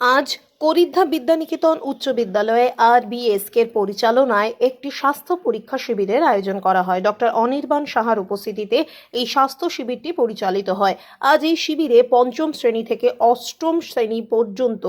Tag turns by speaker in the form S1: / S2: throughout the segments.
S1: আজ করিদ্ধা বিদ্যানিকেতন উচ্চ বিদ্যালয়ে আর বিএসকের পরিচালনায় একটি স্বাস্থ্য পরীক্ষা শিবিরের আয়োজন করা হয়। ডক্টর অনির্বাণ সাহার উপস্থিতিতে এই স্বাস্থ্য শিবিরটি পরিচালিত হয়। আজ এই শিবিরে পঞ্চম শ্রেণি থেকে অষ্টম শ্রেণি পর্যন্ত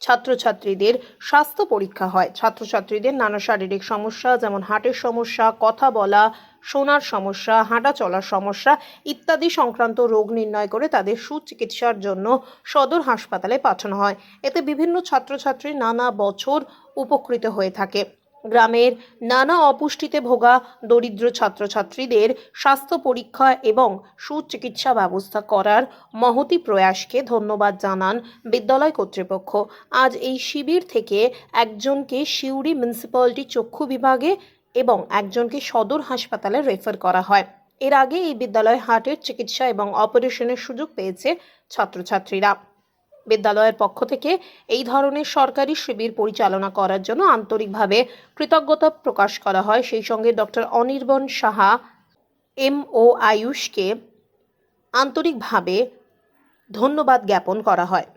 S1: ছাত্রছাত্রীদের স্বাস্থ্য পরীক্ষা হয়। ছাত্রছাত্রীদের নানা শারীরিক সমস্যা, যেমন হার্টের সমস্যা, কথা বলা শোনার সমস্যা, হাঁটা চলার সমস্যা ইত্যাদি সংক্রান্ত রোগ নির্ণয় করে তাদের সুচিকিৎসার জন্য সদর হাসপাতালে পাঠানো হয়। এতে বিভিন্ন ছাত্রছাত্রী নানা বছর উপকৃত হয়ে থাকে। গ্রামের নানা অপুষ্টিতে ভোগা দরিদ্র ছাত্রছাত্রীদের স্বাস্থ্য পরীক্ষা এবং সুচিকিৎসা ব্যবস্থা করার মহতি প্রয়াসকে ধন্যবাদ জানান বিদ্যালয় কর্তৃপক্ষ। আজ এই শিবির থেকে একজনকে সিউড়ি মিউনিসিপ্যালিটি চক্ষু বিভাগে এবং একজনকে সদর হাসপাতালে রেফার করা হয়। এর আগে এই বিদ্যালয়ে হার্টের চিকিৎসা এবং অপারেশনের সুযোগ পেয়েছে ছাত্রছাত্রীরা। বিদ্যালয়ের পক্ষ থেকে এই ধরনের সরকারি শিবির পরিচালনা করার জন্য আন্তরিকভাবে কৃতজ্ঞতা প্রকাশ করা হয়। সেই সঙ্গে doctor Anirban Saha M O আয়ুষকে আন্তরিকভাবে ধন্যবাদ জ্ঞাপন করা হয়।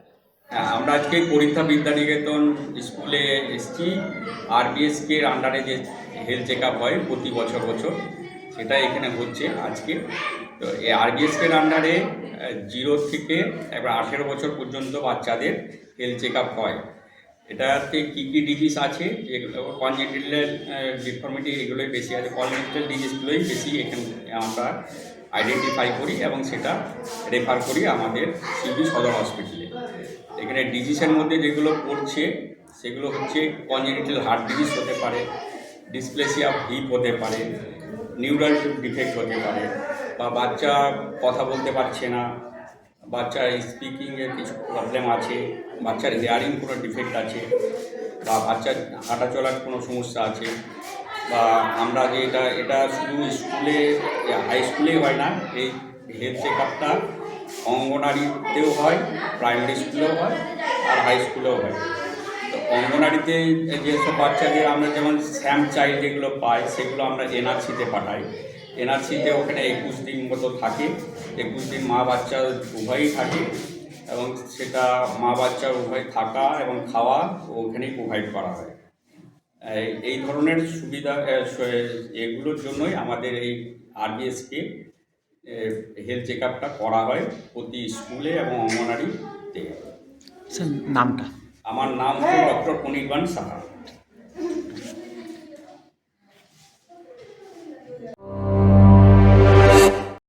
S2: হ্যাঁ, আমরা আজকে পরীক্ষা বিদ্যানিকেতন স্কুলে এসেছি। আরবিএসকে আন্ডারে যে হেলথ চেক আপ হয় প্রতি বছর বছর। সেটা এখানে হচ্ছে আজকে। তো এই আরবিএসকে এর আন্ডারে জিরো থেকে একবার আঠেরো বছর পর্যন্ত বাচ্চাদের হেলথ চেক আপ হয়। এটাতে কী কী ডিজিজ আছে? যেগুলো কনজেন্টাল ডিফর্মিটি এগুলোই বেশি আছে। কনজেন্টাল ডিজিজগুলোই বেশি এখানে, আমরা আইডেন্টিফাই করি এবং সেটা রেফার করি আমাদের সিবি সদর হসপিটালে এখানে ডিজিজের মধ্যে যেগুলো পড়ছে, সেগুলো হচ্ছে কনজেনিটাল হার্ট ডিজিজ হতে পারে ডিসপ্লেসিয়া হিপ হতে পারে নিউরাল ডিফেক্ট হতে পারে, বা বাচ্চা কথা বলতে পারছে না বাচ্চার স্পিকিংয়ের কিছু প্রবলেম আছে, বাচ্চার হেয়ারিং কোনো ডিফেক্ট আছে, বা বাচ্চার হাঁটা চলার কোনো সমস্যা আছে, বা আমরা যে এটা এটা শুধু স্কুলে হাই স্কুলে হয় না, এই হেলথ চেক আপটা অঙ্গনারীতেও হয় প্রাইমারি স্কুলেও হয়, আর হাই স্কুলেও হয়। অঙ্গনারীতে যেসব বাচ্চাদের আমরা যেমন স্যাম চাইল্ড যেগুলো পাই, সেগুলো আমরা এনআরসিতে পাঠাই। এনআরসিতে ওখানে একুশ দিন মতো থাকে। একুশ দিন মা বাচ্চা উভয়ই থাকে এবং সেটা মা বাচ্চা উভয় থাকা এবং খাওয়া ওখানেই প্রোভাইড করা হয়। এই- এই ধরনের সুবিধা এগুলোর জন্যই আমাদের এই আরবিএসকে হেলথ চেক আপটা করা হয় প্রতি স্কুলে এবং অঙ্গনারীতে
S3: স্যার, নামটা?
S2: আমার নাম হচ্ছে ডক্টর অনির্বাণ সাহা